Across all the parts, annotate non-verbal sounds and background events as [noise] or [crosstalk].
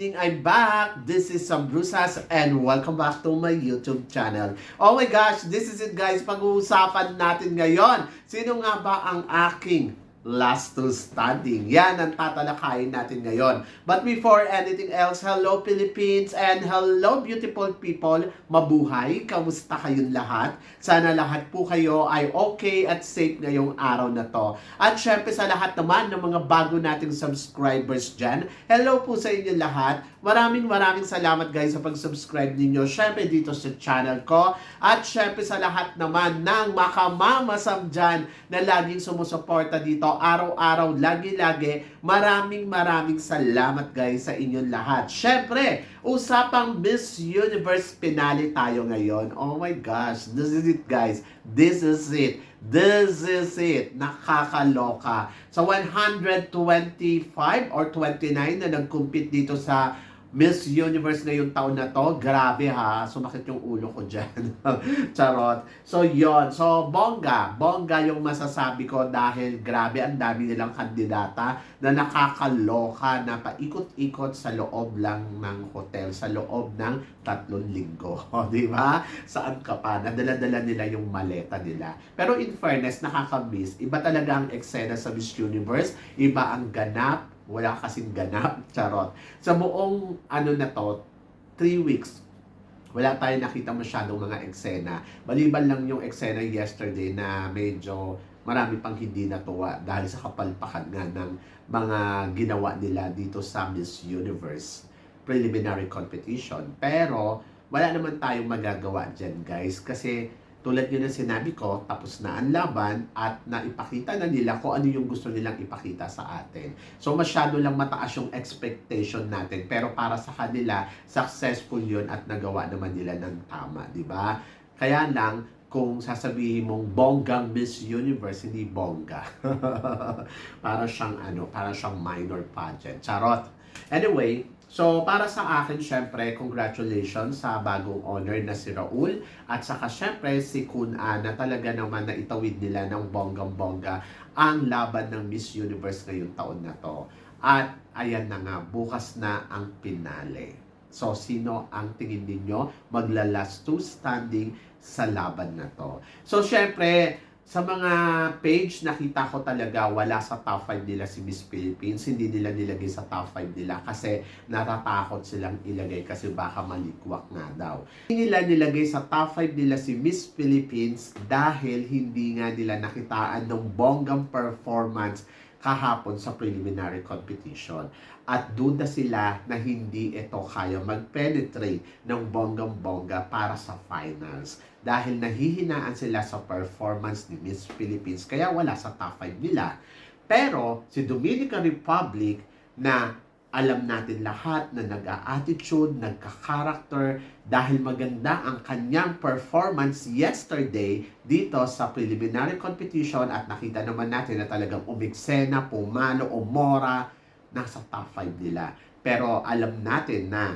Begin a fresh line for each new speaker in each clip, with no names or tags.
Evening! I'm back! This is Sam Brusas and welcome back to my YouTube channel. Oh my gosh! This is it guys! Pag-uusapan natin ngayon. Sino nga ba ang aking last to standing? Yan ang tatalakayin natin ngayon. But before anything else, hello Philippines and hello beautiful people! Mabuhay! Kamusta kayong lahat? Sana lahat po kayo ay okay at safe ngayong araw na to. At syempre sa lahat naman ng mga bago nating subscribers dyan, hello po sa inyo lahat. Maraming maraming salamat guys sa pag-subscribe ninyo. Syempre dito sa channel ko. At syempre sa lahat naman ng makamamasam dyan na laging sumusuporta dito araw-araw, lagi-lagi. Maraming maraming salamat guys sa inyong lahat. Syempre, usapang Miss Universe finale tayo ngayon. Oh my gosh, this is it guys. This is it. This is it. Nakakaloka. Sa 125 or 29 na nag-compete dito sa Miss Universe ngayong taon na to, grabe ha, sumakit yung ulo ko dyan. [laughs] Charot. So yon So bongga, bongga yung masasabi ko dahil grabe ang dami nilang kandidata na nakakaloka na paikot-ikot sa loob lang ng hotel, sa loob ng tatlong linggo. [laughs] Di ba? Saan ka pa? Nadala-dala nila yung maleta nila. Pero in fairness, nakaka-miss. Iba talaga ang eksena sa Miss Universe. Iba ang ganap, wala kasing ganap, [laughs] charot. Sa buong ano na to, 3 weeks, wala tayong nakita masyadong mga eksena. Maliban lang yung eksena yesterday na medyo marami pang hindi natuwa dahil sa kapalpakan nga ng mga ginawa nila dito sa Miss Universe preliminary competition. Pero wala naman tayong magagawa dyan guys kasi tulad yun ang sinabi ko, tapos na ang laban at naipakita na nila kung ano yung gusto nilang ipakita sa atin. So masyado lang mataas yung expectation natin pero para sa kanila, successful yun at nagawa naman nila ng tama, di ba? Kaya lang, kung sasabihin mong bonggang Miss Universe, hindi bongga. [laughs] para siyang ano, para siyang minor pageant. Charot. Anyway, So, para sa akin, syempre, congratulations sa bagong owner na si Raul. At saka, syempre, si Kun Ana talaga naman na itawid nila ng bonggang-bongga ang laban ng Miss Universe ngayong taon na to. At, ayan na nga, bukas na ang pinale. So, sino ang tingin ninyo maglalas to standing sa laban na to? So, syempre, sa mga page, nakita ko talaga wala sa top 5 nila si Miss Philippines. Hindi nila nilagay sa top 5 nila kasi natatakot silang ilagay kasi baka malikwak nga daw. Hindi nila nilagay sa top 5 nila si Miss Philippines dahil hindi nga nila nakitaan ng bonggang performance kahapon sa preliminary competition. At duda sila na hindi ito kaya mag-penetrate ng bonggang-bongga para sa finals. Dahil nahihinaan sila sa performance ni Miss Philippines kaya wala sa top 5 nila. Pero si Dominican Republic na alam natin lahat na nag-attitude, nagka-character dahil maganda ang kanyang performance yesterday dito sa preliminary competition at nakita naman natin na talagang umiksena, pumalo, umora, nasa top 5 nila. Pero alam natin na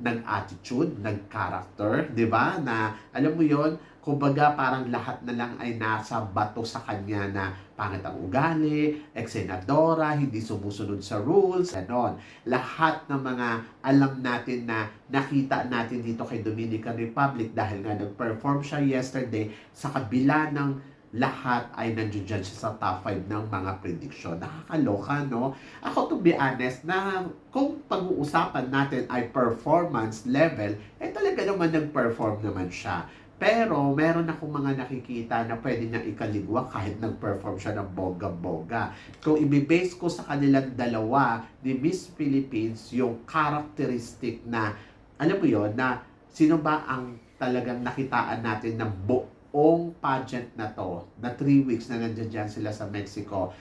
nag-attitude, nag-character, di ba? Na alam mo yon kumbaga parang lahat na lang ay nasa bato sa kanya na pangit ang ugali, eksenadora, hindi sumusunod sa rules, ganon. Lahat ng mga alam natin na nakita natin dito kay Dominican Republic dahil nga nag-perform siya yesterday sa kabila ng lahat ay nandiyan siya sa top 5 ng mga prediction. Nakakaloka, no? Ako, to be honest, na kung pag-uusapan natin ay performance level, eh talaga naman nag-perform naman siya. Pero meron akong mga nakikita na pwede niyang ikaligwa kahit nag-perform siya ng boga-boga. Kung ibibase ko sa kanilang dalawa ni Miss Philippines yung characteristic na, alam mo yon na sino ba ang talagang nakitaan natin ng buong pageant na to, na 3 weeks na nandiyan dyan sila sa Mexico,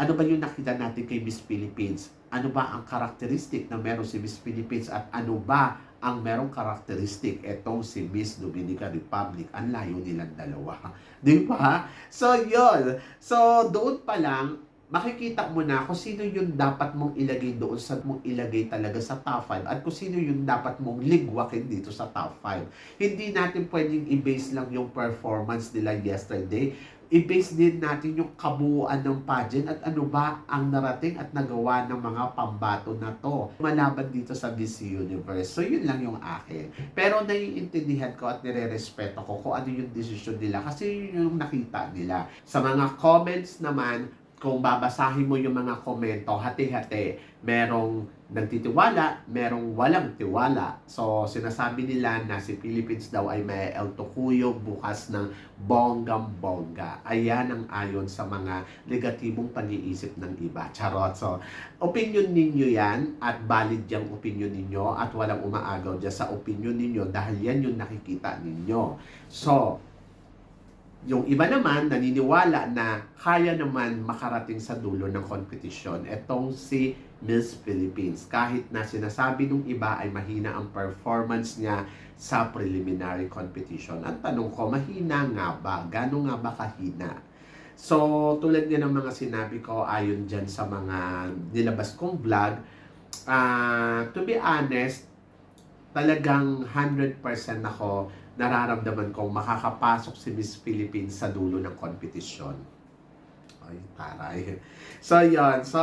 ano ba yung nakita natin kay Miss Philippines? Ano ba ang characteristic na meron si Miss Philippines at ano ba ang merong karakteristik etong si Miss Dominican Republic. Ang layo nilang dalawa. [laughs] Di ba? So, yun. So, doon pa lang, makikita mo na kung sino yung dapat mong ilagay doon sa mong ilagay talaga sa top 5 at kung sino yung dapat mong ligwakin dito sa top 5. Hindi natin pwedeng i-base lang yung performance nila yesterday i-base din natin yung kabuuan ng pageant at ano ba ang narating at nagawa ng mga pambato na to malaban dito sa Miss Universe. So yun lang yung akin. Pero naiintindihan ko at nire-respeto ko kung ano yung desisyon nila kasi yun yung nakita nila. Sa mga comments naman, kung babasahin mo yung mga komento, hati-hati, merong nagtitiwala, merong walang tiwala. So, sinasabi nila na si Philippines daw ay may El Tocuyo bukas ng bonggang-bongga. Ayan ang ayon sa mga negatibong pag-iisip ng iba. Charot. So, opinion ninyo yan at valid yung opinion ninyo at walang umaagaw dyan sa opinion ninyo dahil yan yung nakikita ninyo. So, yung iba naman naniniwala na kaya naman makarating sa dulo ng kompetisyon. Etong si Miss Philippines. Kahit na sinasabi nung iba ay mahina ang performance niya sa preliminary competition. Ang tanong ko, mahina nga ba? Gano'n nga ba kahina? So, tulad nga ng mga sinabi ko, ayon dyan sa mga nilabas kong vlog, ah to be honest, talagang 100% ako nararamdaman kong makakapasok si Miss Philippines sa dulo ng kompetisyon. Ay, taray. So, yun. So,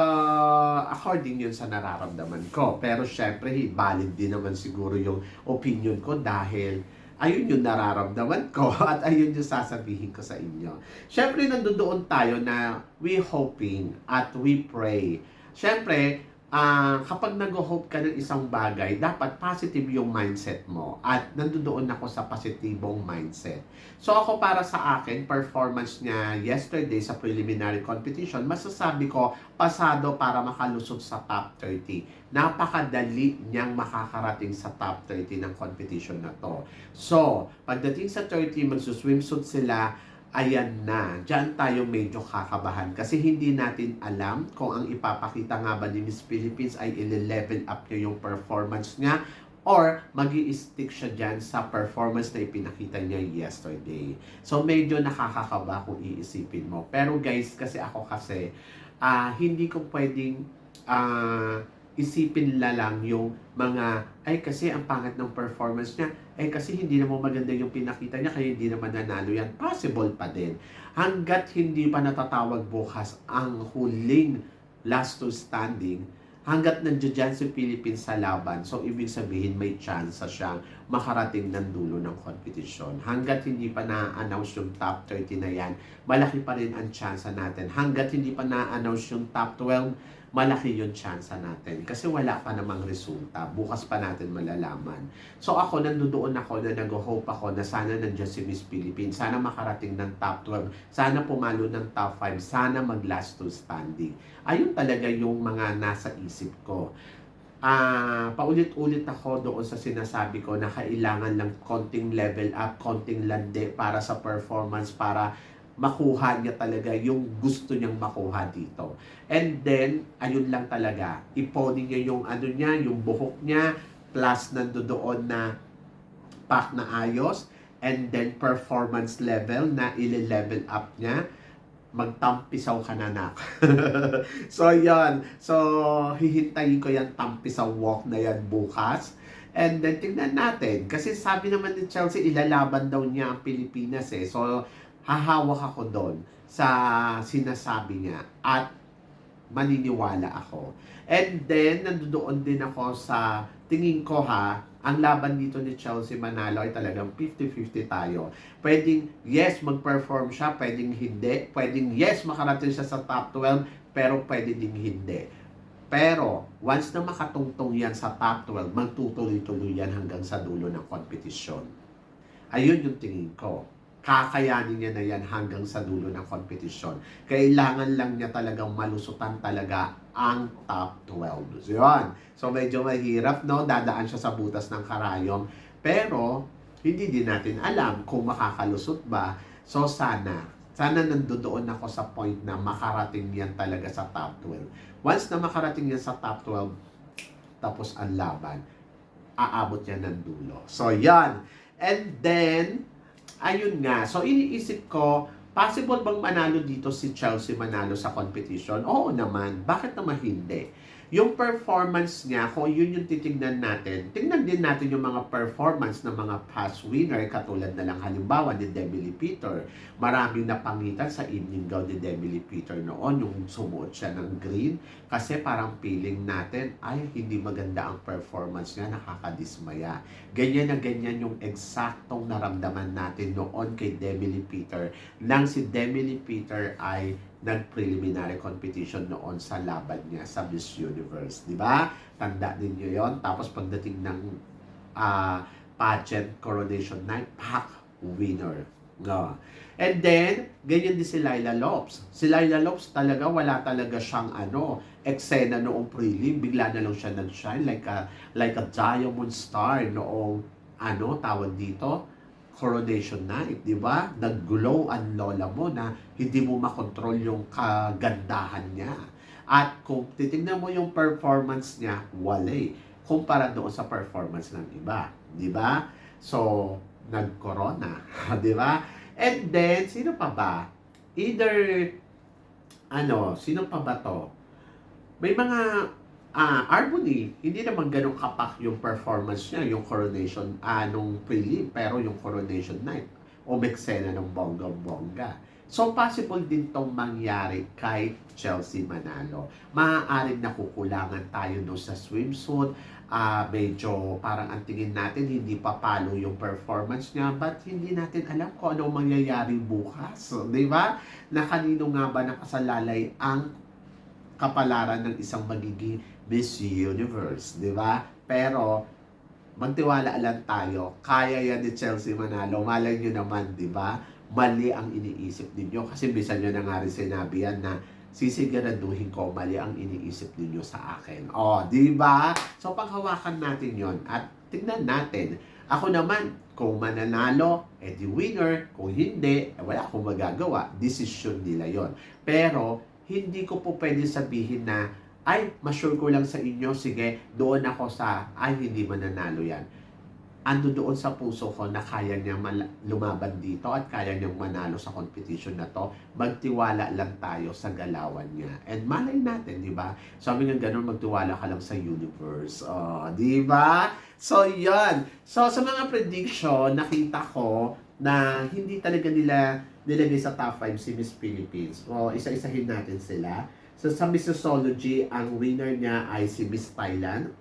according yun sa nararamdaman ko. Pero, syempre, valid din naman siguro yung opinion ko dahil ayun yung nararamdaman ko [laughs] at ayun yung sasabihin ko sa inyo. Syempre, nandoon tayo na we hoping at we pray. Syempre, ah kapag nag-hope ka ng isang bagay, dapat positive yung mindset mo. At nandoon ako sa positibong mindset. So ako para sa akin, performance niya yesterday sa preliminary competition, masasabi ko, pasado para makalusot sa top 30. Napakadali niyang makakarating sa top 30 ng competition na to. So, pagdating sa 30, magsuswimsuit sila, ayan na, dyan tayo medyo kakabahan kasi hindi natin alam kung ang ipapakita nga ba ni Miss Philippines ay i-level up niya yung performance niya or mag stick siya dyan sa performance na ipinakita niya yesterday. So medyo nakakakaba kung iisipin mo. Pero guys, kasi ako kasi, ah hindi ko pwedeng ah isipin la lang yung mga, ay kasi ang pangit ng performance niya, ay kasi hindi naman maganda yung pinakita niya, kaya hindi naman nanalo yan. Possible pa din. Hanggat hindi pa natatawag bukas ang huling last to standing, hanggat nandiyan dyan si Philippines sa laban, so ibig sabihin may chance siyang makarating ng dulo ng competition. Hanggat hindi pa na-announce yung top 30 na yan, malaki pa rin ang chance natin. Hanggat hindi pa na-announce yung top 12, malaki yung chance natin. Kasi wala pa namang resulta. Bukas pa natin malalaman. So ako, nandoon ako na nag-hope ako na sana nandiyan si Miss Philippines. Sana makarating ng top 12. Sana pumalo ng top 5. Sana mag-last to standing. Ayun talaga yung mga nasa isip ko. Ah, paulit-ulit ako doon sa sinasabi ko na kailangan lang konting level up, konting lande para sa performance, para makuha niya talaga yung gusto niyang makuha dito. And then, ayun lang talaga, iponin niya yung ano niya, yung buhok niya, plus nandoon na pack na ayos, and then performance level na ile-level up niya, magtampisaw ka na nak. [laughs] so, yan. So, hihintayin ko yung tampisaw walk na yan bukas. And then, tingnan natin. Kasi sabi naman ni Chelsea, ilalaban daw niya ang Pilipinas eh. So, hahawak ako doon sa sinasabi niya. At maniniwala ako. And then, nandoon din ako sa tingin ko ha, ang laban dito ni Chelsea Manalo ay talagang 50-50 tayo. Pwedeng yes, mag-perform siya, pwedeng hindi. Pwedeng yes, makarating siya sa top 12, pero pwede ding hindi. Pero, once na makatungtong yan sa top 12, magtutuloy-tuloy yan hanggang sa dulo ng kompetisyon. Ayun yung tingin ko kakayanin niya na yan hanggang sa dulo ng kompetisyon. Kailangan lang niya talagang malusutan talaga ang top 12. So, yun. So, medyo mahirap, no? Dadaan siya sa butas ng karayom. Pero, hindi din natin alam kung makakalusot ba. So, sana, sana nandoon ako sa point na makarating yan talaga sa top 12. Once na makarating yan sa top 12, tapos ang laban, aabot yan ng dulo. So, yan. And then, ayun nga. So, iniisip ko, possible bang manalo dito si Chelsea manalo sa competition? Oo naman. Bakit naman hindi? Yung performance niya, kung yun yung titignan natin, tingnan din natin yung mga performance ng mga past winner, katulad na lang halimbawa ni Demi Peter. Maraming napangitan sa evening gown ni Demi Peter noon, yung sumuot siya ng green, kasi parang feeling natin, ay, hindi maganda ang performance niya, nakakadismaya. Ganyan na ganyan yung eksaktong naramdaman natin noon kay Demi Peter, nang si Demi Peter ay nag-preliminary competition noon sa laban niya sa Miss Universe, di ba? Tanda ninyo yon Tapos pagdating ng ah, pageant coronation night, pak, winner. No. And then, ganyan din si Laila Lopes. Si Laila Lopes talaga, wala talaga siyang ano, eksena noong prelim. Bigla na lang siya nag-shine like a, like a diamond star noong, ano, tawag dito, coronation night, di ba? Nag-glow ang lola mo na hindi mo makontrol yung kagandahan niya. At kung titignan mo yung performance niya, wala eh. Kumpara doon sa performance ng iba. Di ba? So, nag-corona. [laughs] di ba? And then, sino pa ba? Either, ano, sino pa ba to? May mga ah Arbony, hindi naman ganun kapak yung performance niya, yung coronation, ah, nung prelim, pero yung coronation night, umeksena ng bonggang-bongga. So, possible din tong mangyari kay Chelsea Manalo. Maaaring nakukulangan tayo no sa swimsuit, ah medyo parang ang tingin natin hindi pa palo yung performance niya, but hindi natin alam kung ano ang mangyayari bukas. So, di ba? Na kanino nga ba nakasalalay ang kapalaran ng isang magiging Miss Universe, di ba? Pero, magtiwala lang tayo. Kaya yan ni Chelsea Manalo. Malay nyo naman, di ba? Mali ang iniisip ninyo. Kasi bisa nyo na nga rin sinabi yan na sisiguraduhin ko mali ang iniisip ninyo sa akin. O, di ba? So, panghawakan natin yon At tignan natin. Ako naman, kung mananalo, edi winner. Kung hindi, eh, wala akong magagawa. Decision nila yon Pero, hindi ko po pwede sabihin na ay, masure ko lang sa inyo, sige, doon ako sa, ay, hindi mananalo yan. Ando doon sa puso ko na kaya mal- lumaban dito at kaya niyang manalo sa competition na to. Magtiwala lang tayo sa galawan niya. And malay natin, di ba? Sabi nga ganun, magtiwala ka lang sa universe. Oh, di ba? So, yan. So, sa mga prediction, nakita ko na hindi talaga nila nilagay sa top 5 si Miss Philippines. O, isa-isahin natin sila. So, sa Missology, ang winner niya ay si Miss Thailand.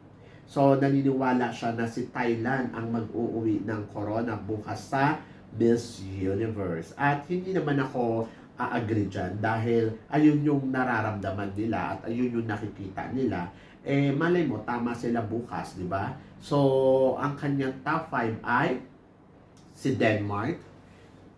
So, naniniwala siya na si Thailand ang mag-uuwi ng corona bukas sa Miss Universe. At hindi naman ako a-agree dyan dahil ayun yung nararamdaman nila at ayun yung nakikita nila. Eh, malay mo, tama sila bukas, di ba? So, ang kanyang top 5 ay si Denmark.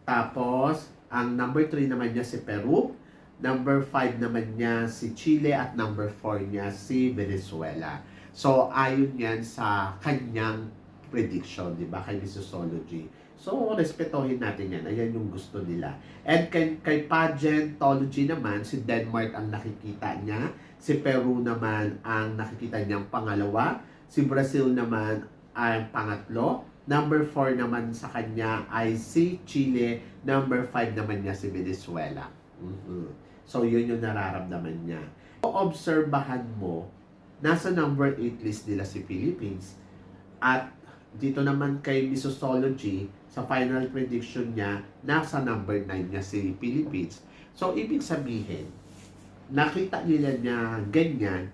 Tapos, ang number 3 naman niya si Peru. Number 5 naman niya si Chile at number 4 niya si Venezuela. So, ayon yan sa kanyang prediction, di ba, kay Missology. So, respetohin natin yan. Ayan yung gusto nila. And kay, kay Pageantology naman, si Denmark ang nakikita niya. Si Peru naman ang nakikita niyang pangalawa. Si Brazil naman ang pangatlo. Number 4 naman sa kanya ay si Chile. Number 5 naman niya si Venezuela. Mhm. So, yun yung nararamdaman niya. Obserbahan mo, nasa number 8 list nila si Philippines. At dito naman kay Missology, sa final prediction niya, nasa number 9 niya si Philippines. So, ibig sabihin, nakita nila niya ganyan,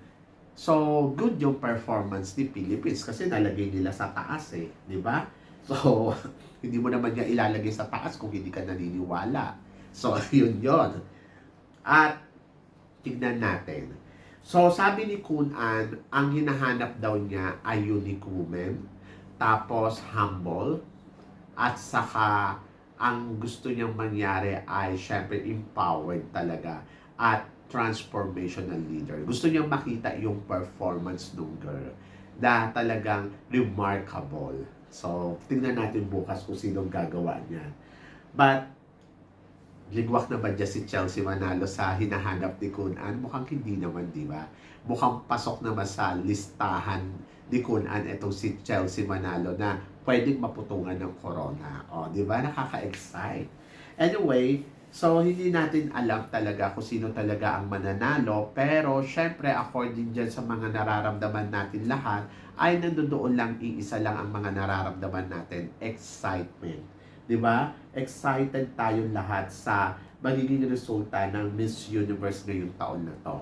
so good yung performance ni Philippines kasi nalagay nila sa taas eh, di ba? So, [laughs] hindi mo naman niya ilalagay sa taas kung hindi ka naniniwala. So, [laughs] yun yon At, tignan natin. So, sabi ni Kun An, ang hinahanap daw niya ay unique woman, tapos humble, at saka ang gusto niyang mangyari ay syempre empowered talaga at transformational leader. Gusto niyang makita yung performance ng girl na talagang remarkable. So, tingnan natin bukas kung sinong gagawa niyan. But, ligwak na ba dyan si Chelsea Manalo sa hinahanap ni Kun An? Mukhang hindi naman, di ba? Mukhang pasok naman sa listahan ni Kun An itong si Chelsea Manalo na pwedeng maputungan ng corona. O, di ba? Nakaka-excite. Anyway, So, hindi natin alam talaga kung sino talaga ang mananalo. Pero, syempre, according dyan sa mga nararamdaman natin lahat, ay nandoon lang, iisa lang ang mga nararamdaman natin, excitement. 'Di ba? Excited tayo lahat sa magiging resulta ng Miss Universe ngayong taon na to.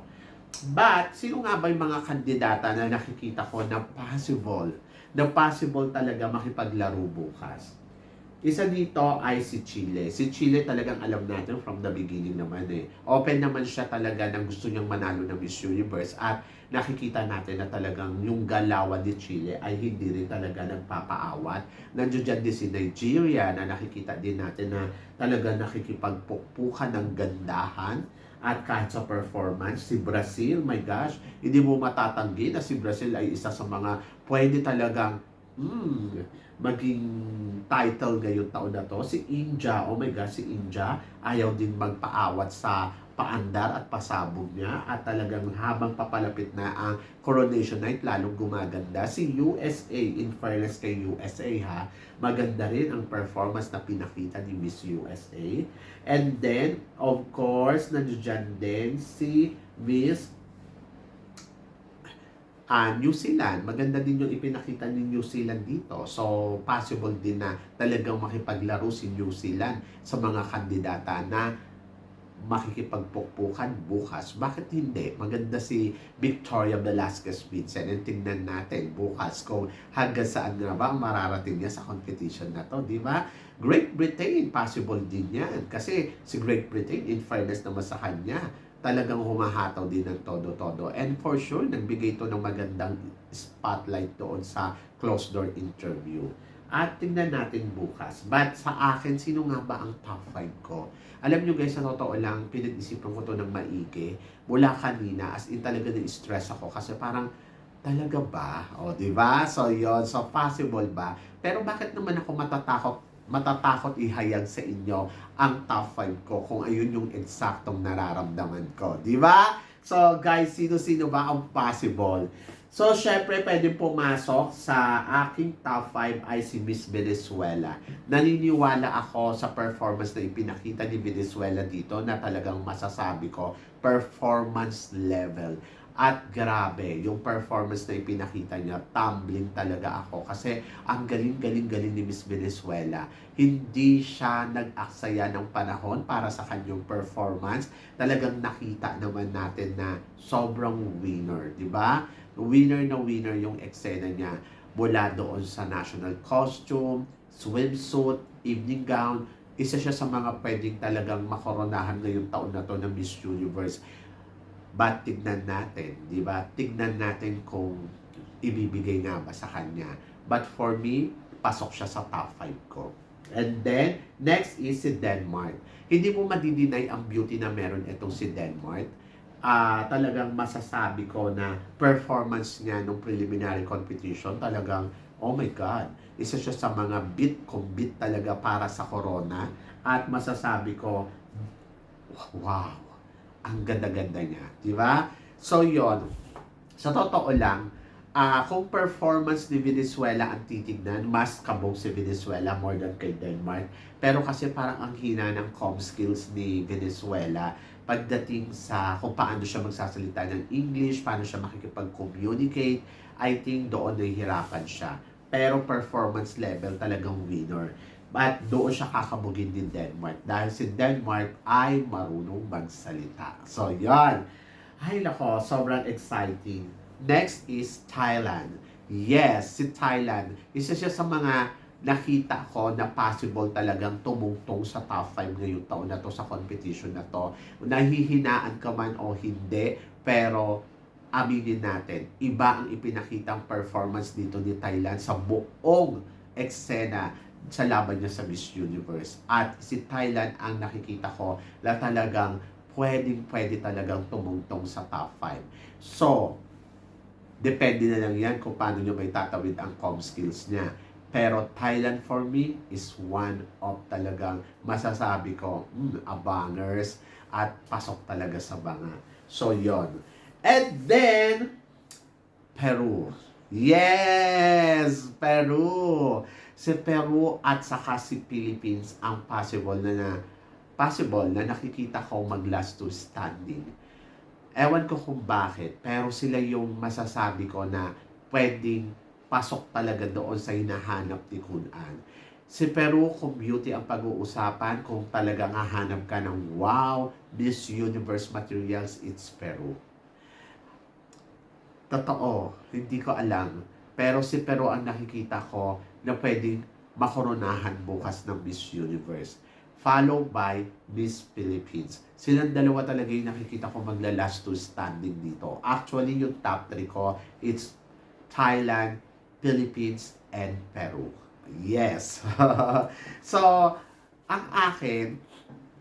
But, sino nga ba yung mga kandidata na nakikita ko na possible, na possible talaga makipaglaro bukas? Isa dito ay si Chile. Si Chile talagang alam natin from the beginning naman eh. Open naman siya talaga na gusto niyang manalo ng Miss Universe at nakikita natin na talagang yung galawan ni Chile ay hindi rin talaga nagpapaawat. Nandiyo dyan din si Nigeria na nakikita din natin na talaga nakikipagpukpukan ng gandahan at kahit sa performance, si Brazil, my gosh, hindi mo matatanggi na si Brazil ay isa sa mga pwede talagang hmm, maging title ngayong taon na to. Si India, oh my gosh, si India, ayaw din magpaawat sa paandar at pasabog niya. At talagang habang papalapit na ang coronation night lalong gumaganda. Si USA in fairness kay USA ha maganda rin ang performance na pinakita ni Miss USA and then of course nandiyan din si Miss ah New Zealand, maganda din yung ipinakita ni New Zealand dito. So, possible din na talagang makipaglaro si New Zealand sa mga kandidata na makikipagpukpukan bukas. Bakit hindi? Maganda si Victoria Velasquez Vincent. And tingnan natin bukas kung hanggang saan nga ba mararating niya sa competition na to. Di ba? Great Britain, possible din yan. Kasi si Great Britain, in fairness naman sa kanya, talagang humahataw din ng todo-todo. And for sure, nagbigay ito ng magandang spotlight doon sa closed door interview. At tingnan natin bukas. But sa akin, sino nga ba ang top 5 ko? Alam nyo guys, sa totoo lang, pinag-isipan ko to ng maigi. Mula kanina, as in talaga na-stress ako. Kasi parang, talaga ba? O, di ba? So, yon So, possible ba? Pero bakit naman ako matatakot matatakot ihayag sa inyo ang top 5 ko kung ayun yung eksaktong nararamdaman ko. Di ba? So, guys, sino-sino ba ang possible? So, syempre, pwede pumasok sa aking top 5 ay si Miss Venezuela. Naniniwala ako sa performance na ipinakita ni Venezuela dito na talagang masasabi ko, performance level. At grabe, yung performance na ipinakita niya, tumbling talaga ako. Kasi ang galing-galing-galing ni Miss Venezuela. Hindi siya nag-aksaya ng panahon para sa kanyang performance. Talagang nakita naman natin na sobrang winner, di ba? Winner na winner yung eksena niya mula doon sa national costume, swimsuit, evening gown. Isa siya sa mga pwedeng talagang makoronahan ngayong taon na to ng Miss Universe But tignan natin, di ba? Tignan natin kung ibibigay nga ba sa kanya. But for me, pasok siya sa top 5 ko. And then, next is si Denmark. Hindi mo madidinay ang beauty na meron itong si Denmark. Ah, talagang masasabi ko na performance niya nung preliminary competition, talagang, oh my God, isa siya sa mga beat kung beat talaga para sa corona. At masasabi ko, wow, ang ganda-ganda niya. Di ba? So, yon Sa totoo lang, uh, kung performance ni Venezuela ang titignan, mas kabog si Venezuela more than kay Denmark. Pero kasi parang ang hina ng com skills ni Venezuela pagdating sa kung paano siya magsasalita ng English, paano siya makikipag-communicate, I think doon nahihirapan siya. Pero performance level talagang winner. At doon siya kakabugin din Denmark. Dahil si Denmark ay marunong magsalita. So, yan. Ay, nako, sobrang exciting. Next is Thailand. Yes, si Thailand. Isa siya sa mga nakita ko na possible talagang tumungtong sa top 5 ngayong taon na to sa competition na to. Nahihinaan ka man o hindi, pero aminin natin, iba ang ipinakitang performance dito ni Thailand sa buong eksena sa laban niya sa Miss Universe. At si Thailand ang nakikita ko na talagang pwedeng pwede talagang tumungtong sa top 5. So, depende na lang yan kung paano nyo may tatawid ang com skills niya. Pero Thailand for me is one of talagang masasabi ko, mm, abangers at pasok talaga sa banga. So, yon And then, Peru. Yes! Peru! Si Peru at saka si Philippines ang possible na na possible na nakikita ko mag last two standing. Ewan ko kung bakit, pero sila yung masasabi ko na pwedeng pasok talaga doon sa hinahanap ni Kunan. Si Peru, kung beauty ang pag-uusapan, kung talagang hahanap ka ng wow, this universe materials, it's Peru. Totoo, hindi ko alam. Pero si Peru ang nakikita ko na pwedeng makoronahan bukas ng Miss Universe. Followed by Miss Philippines. Silang dalawa talaga yung nakikita ko magla-last two standing dito. Actually, yung top 3 ko, it's Thailand, Philippines, and Peru. Yes. [laughs] so, ang akin,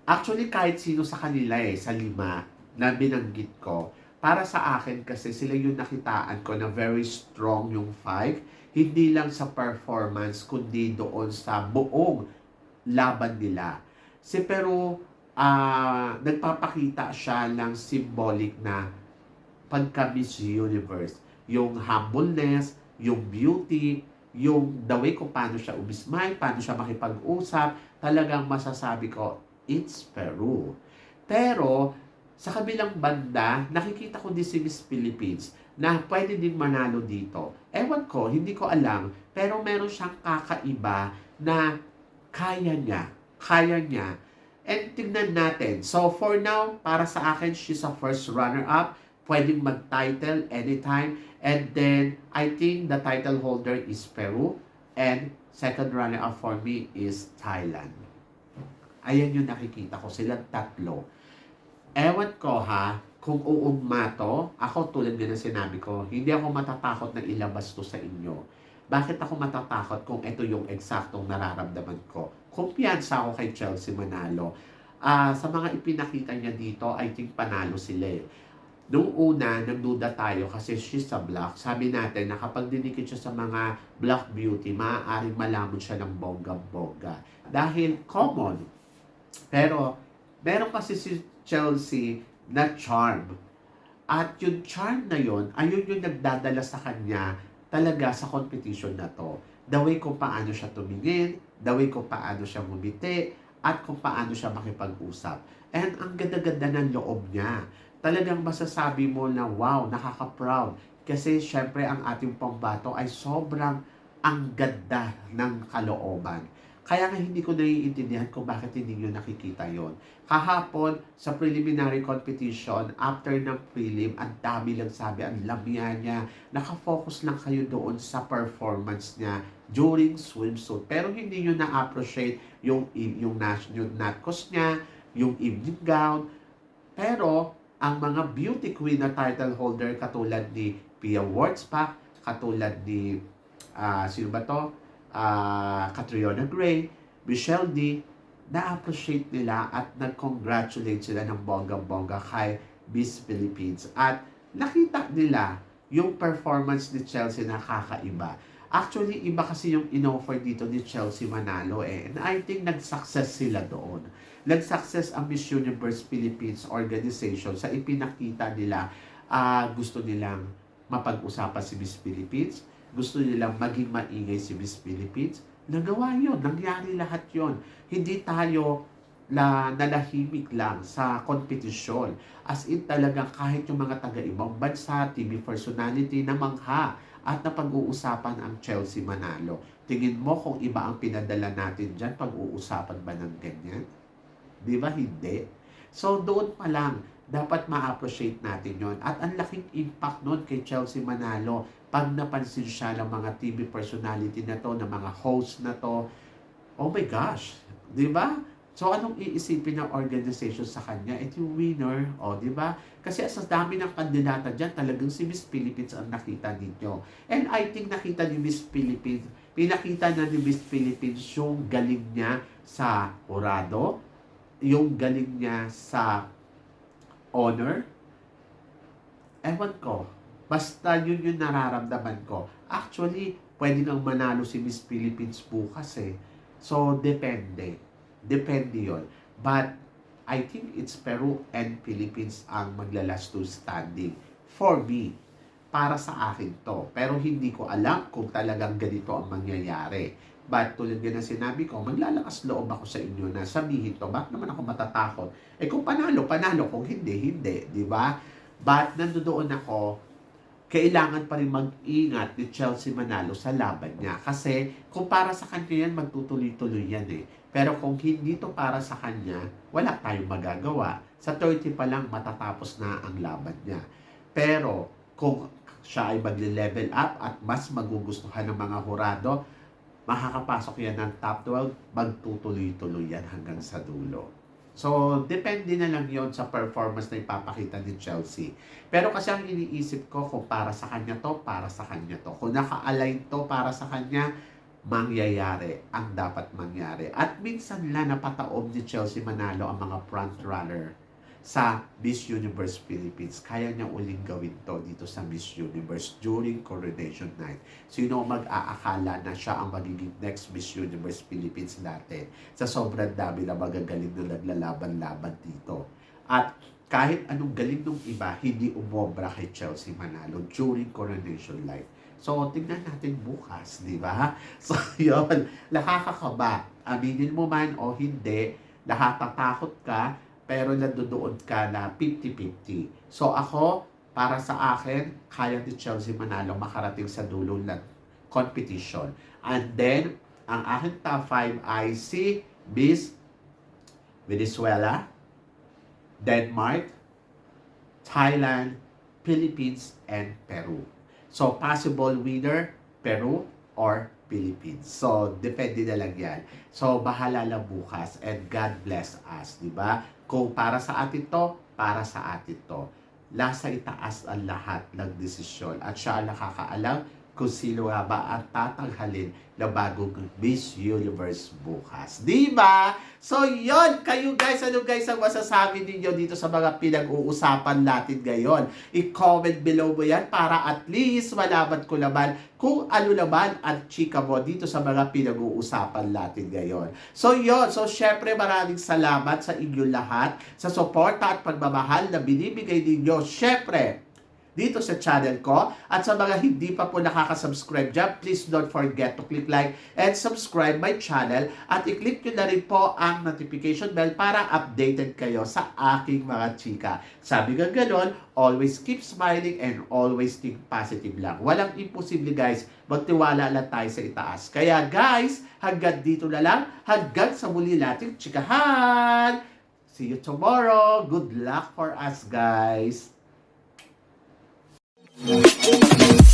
actually kahit sino sa kanila eh, sa lima na binanggit ko, para sa akin kasi sila yung nakitaan ko na very strong yung five. Hindi lang sa performance, kundi doon sa buong laban nila. Si Peru, ah nagpapakita siya ng symbolic na pagka Miss Universe. Yung humbleness, yung beauty, yung the way kung paano siya umismay, paano siya makipag-usap, talagang masasabi ko, it's Peru. Pero, sa kabilang banda, nakikita ko din si Miss Philippines na pwede din manalo dito. Ewan ko, hindi ko alam, pero meron siyang kakaiba na kaya niya. Kaya niya. And tignan natin. So, for now, para sa akin, she's a first runner-up. Pwedeng mag-title anytime. And then, I think the title holder is Peru. And second runner-up for me is Thailand. Ayan yung nakikita ko. Silang tatlo. Ewan ko ha, kung uugma to, ako tulad nga ng sinabi ko, hindi ako matatakot na ilabas to sa inyo. Bakit ako matatakot kung ito yung eksaktong nararamdaman ko? Kumpiyansa ako kay Chelsea Manalo. Ah, sa mga ipinakita niya dito, I think panalo sila eh. Nung una, nagduda tayo kasi she's a black. Sabi natin na kapag dinikit siya sa mga black beauty, maaaring malamon siya ng bongga-bongga. Dahil common. Pero, meron kasi si Chelsea na charm. At yung charm na yon, ayun yung nagdadala sa kanya talaga sa competition na to. The way kung paano siya tumingin, the way kung paano siya bumiti, at kung paano siya makipag-usap. And ang ganda-ganda ng loob niya. Talagang masasabi mo na wow, nakaka-proud. Kasi syempre ang ating pambato ay sobrang ang ganda ng kalooban. Kaya nga hindi ko naiintindihan kung bakit hindi nyo nakikita yon. Kahapon, sa preliminary competition, after ng prelim, ang dami lang sabi, ang lamya niya. Nakafocus lang kayo doon sa performance niya during swimsuit. Pero hindi nyo na-appreciate yung, yung, nas- yung natkos niya, yung evening gown. Pero, ang mga beauty queen na title holder katulad ni Pia Wurtzbach, katulad ni, ah sino ba to? ah Catriona Gray, Michelle D, na-appreciate nila at nag-congratulate sila ng bonggang-bongga kay Miss Philippines. At nakita nila yung performance ni Chelsea na kakaiba. Actually, iba kasi yung in-offer dito ni Chelsea Manalo eh. And I think nag-success sila doon. Nag-success ang Miss Universe Philippines organization sa ipinakita nila ah gusto nilang mapag-usapan si Miss Philippines gusto nilang maging maingay si Miss Philippines, nagawa yon nangyari lahat yon Hindi tayo na nalahimik lang sa kompetisyon. As in talagang kahit yung mga taga-ibang bansa, TV personality na mangha at napag-uusapan ang Chelsea Manalo. Tingin mo kung iba ang pinadala natin dyan, pag-uusapan ba ng ganyan? Di ba hindi? So doon pa lang, dapat ma-appreciate natin yon At ang laking impact noon kay Chelsea Manalo pag napansin siya ng mga TV personality na to, ng mga host na to, oh my gosh, di ba? So, anong iisipin ng organization sa kanya? Ito yung winner, o, oh, di ba? Kasi sa dami ng kandidata dyan, talagang si Miss Philippines ang nakita ninyo. And I think nakita ni Miss Philippines, pinakita na ni Miss Philippines yung galing niya sa orado, yung galing niya sa honor. Ewan ko, Basta yun yung nararamdaman ko. Actually, pwede kang manalo si Miss Philippines bukas eh. So, depende. Depende yon. But, I think it's Peru and Philippines ang maglalast to standing. For me, para sa akin to. Pero hindi ko alam kung talagang ganito ang mangyayari. But tulad nga na sinabi ko, maglalakas loob ako sa inyo na sabihin to, bakit naman ako matatakot? Eh kung panalo, panalo. Kung hindi, hindi. Di ba? But nandoon ako, kailangan pa rin mag-ingat ni Chelsea Manalo sa laban niya. Kasi kung para sa kanya yan, magtutuloy-tuloy yan eh. Pero kung hindi to para sa kanya, wala tayong magagawa. Sa 30 pa lang, matatapos na ang laban niya. Pero kung siya ay magle-level up at mas magugustuhan ng mga hurado, makakapasok yan ng top 12, magtutuloy-tuloy yan hanggang sa dulo. So, depende na lang yon sa performance na ipapakita ni Chelsea. Pero kasi ang iniisip ko kung para sa kanya to, para sa kanya to. Kung naka-align to para sa kanya, mangyayari ang dapat mangyari. At minsan lang napataob ni Chelsea Manalo ang mga front runner sa Miss Universe Philippines. Kaya niya uling gawin to dito sa Miss Universe during Coronation Night. Sino mag-aakala na siya ang magiging next Miss Universe Philippines natin sa sobrang dami na magagaling na naglalaban-laban dito. At kahit anong galing ng iba, hindi umobra kay Chelsea Manalo during Coronation Night. So, tingnan natin bukas, di ba? [laughs] So, yun. Nakakakaba. Aminin mo man o hindi, nakatatakot ka, pero nandoon ka na 50-50. So ako, para sa akin, kaya ni Chelsea Manalo makarating sa dulo ng competition. And then, ang aking top 5 ay si Miss Venezuela, Denmark, Thailand, Philippines, and Peru. So, possible winner, Peru or Philippines. So, depende na lang yan. So, bahala lang bukas and God bless us, di ba? Kung para sa atin to, para sa atin to. Nasa itaas ang lahat ng desisyon at siya ang nakakaalam kung sino nga ba ang tatanghalin na bagong Miss Universe bukas. Di ba? So, yon Kayo guys, ano guys ang masasabi ninyo dito sa mga pinag-uusapan natin ngayon? I-comment below mo yan para at least malaman ko naman kung ano naman ang chika mo dito sa mga pinag-uusapan natin ngayon. So, yon So, syempre maraming salamat sa inyo lahat sa suporta at pagmamahal na binibigay ninyo. Syempre, dito sa channel ko. At sa mga hindi pa po nakaka-subscribe dyan, please don't forget to click like and subscribe my channel at i-click nyo na rin po ang notification bell para updated kayo sa aking mga chika. Sabi nga ganon, always keep smiling and always think positive lang. Walang imposible guys, magtiwala lang tayo sa itaas. Kaya guys, hanggang dito na lang, hanggang sa muli nating chikahan! See you tomorrow. Good luck for us, guys.
Thank you.